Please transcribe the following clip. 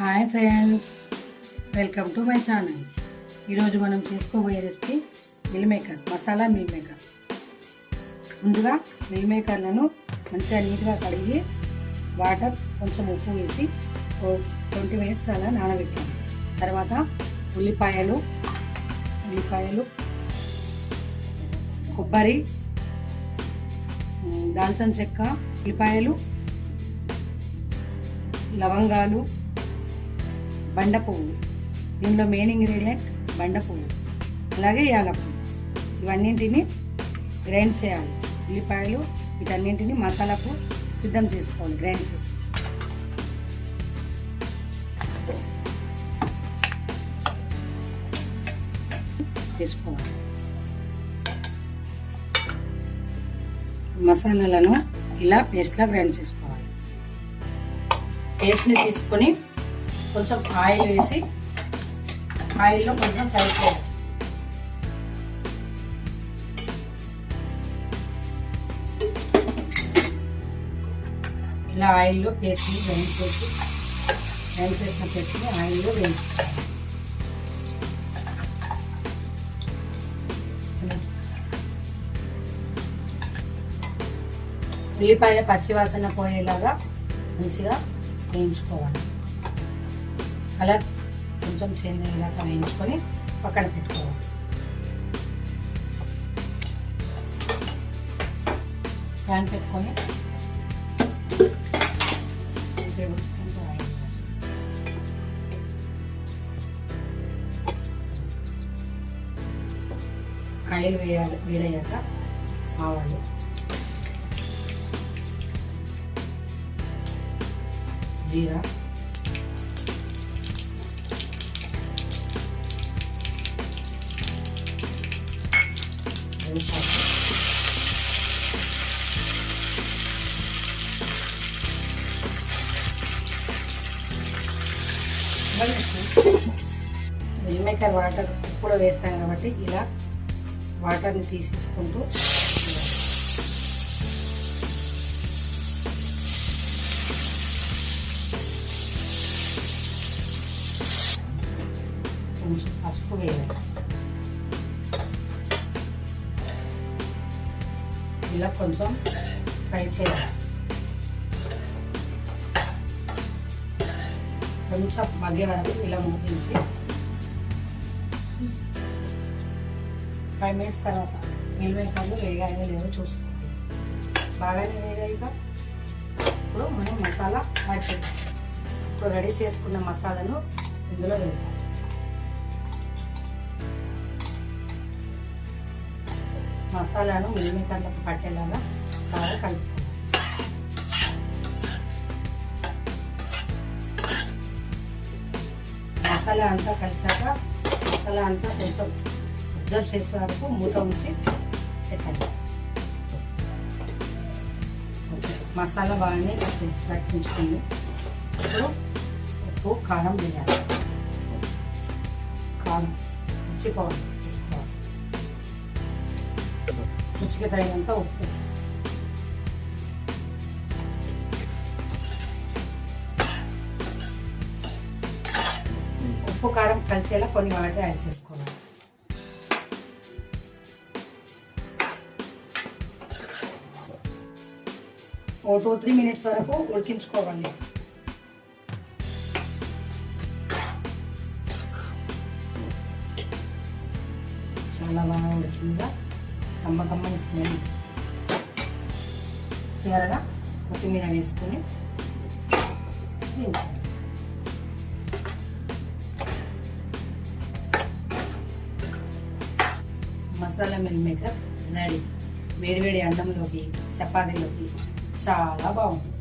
Hi friends welcome to my channel. ఈరోజు మనం చేసుకోబోయే recipe meal maker masala meal maker. ముందుగా మిల్ మేకర్లను మంచిగా నీట్గా కడిగి వాటర్ కొంచెం ఉప్పు వేసి ట్వంటీ మినిట్స్ అలా నానబెట్టాను తర్వాత ఉల్లిపాయలు ఉల్లిపాయలు కొబ్బరి దాల్చిన చెక్క ఉల్లిపాయలు లవంగాలు బండ పువ్వు. దీనిలో మెయిన్ ఇంగ్రీడియంట్ బండ పువ్వు. అలాగే యాలకు ఇవన్నింటిని గ్రైండ్ చేయాలి. ఉల్లిపాయలు వీటన్నింటిని మసాలాకు సిద్ధం చేసుకోవాలి గ్రైండ్ చేసి. చేసుకోవాలి. మసాలాలను ఇలా పేస్ట్లా గ్రైండ్ చేసుకోవాలి. పేస్ట్ని తీసుకొని కొంచెం ఆయిల్ వేసి ఆయిల్లో కొంచెం ఫ్రై చేయాలి ఇలా ఆయిల్లో పేస్ట్ని గ్రైండ్ చేసి గ్రైండ్ చేసిన పేస్ట్ని ఆయిల్లో వేయించుకోవాలి ఉల్లిపాయ పచ్చివాసన పోయేలాగా మంచిగా వేయించుకోవాలి. కలర్ కొంచెం చేంజ్ అయ్యేలాగా వేయించుకొని పక్కన పెట్టుకోవాలి. ప్యాన్ పెట్టుకొని టేబుల్ స్పూన్స్ ఆయిల్ ఆయిల్ వేయాలి వేడయ్యాక ఆవాలు. జీరా. కరివేపాకు మిల్ మేకర్ వాటర్ ఇప్పుడు వేసాం కాబట్టి ఇలా వాటర్ని తీసేసుకుంటూ కొంచెం పసుపు వేయాలి. ఇలా కొంచెం ఫ్రై చేయాలి. కొంచెం మగ్గే వరకు ఇలా మూతించి ఫైవ్ మినిట్స్ తర్వాత మిల్ మేకర్లు వేగానే లేదో చూసుకోండి బాగానే వేగాయిగా. ఇప్పుడు మనం మసాలా యాడ్ చేద్దాం. ఇప్పుడు రెడీ చేసుకున్న మసాలాను ఇందులో వేద్దాం. మసాలాను మిల్ పట్టేలాగా బాగా కలుపుకోవాలి మసాలా అంతా కలిసాక మసాలా అంతా కొంచెం అబ్జర్వ్ చేసే వరకు మూత ఉంచి పెట్టండి మసాలా బాగానే పట్టి- పట్టించుకుంది ఇప్పుడు ఉప్పు కారం వేయాలి కారం మిర్చి రుచికి తగినంత ఉప్పు. ఉప్పు కారం కలిసేలా కొన్ని వాటర్ యాడ్ చేసుకోవాలి. ఓ టూ త్రీ మినిట్స్ వరకు ఉడికించుకోవాలి. చాలా బాగా ఉడికిందా? కమ్మ కమ్మని స్మెల్ చివరగా కొత్తిమీర వేసుకొని దించాలి మసాలా మిల్ మేకర్ రెడీ. వేడివేడి అన్నంలోకి చపాతీలోకి చాలా బాగుంటుంది.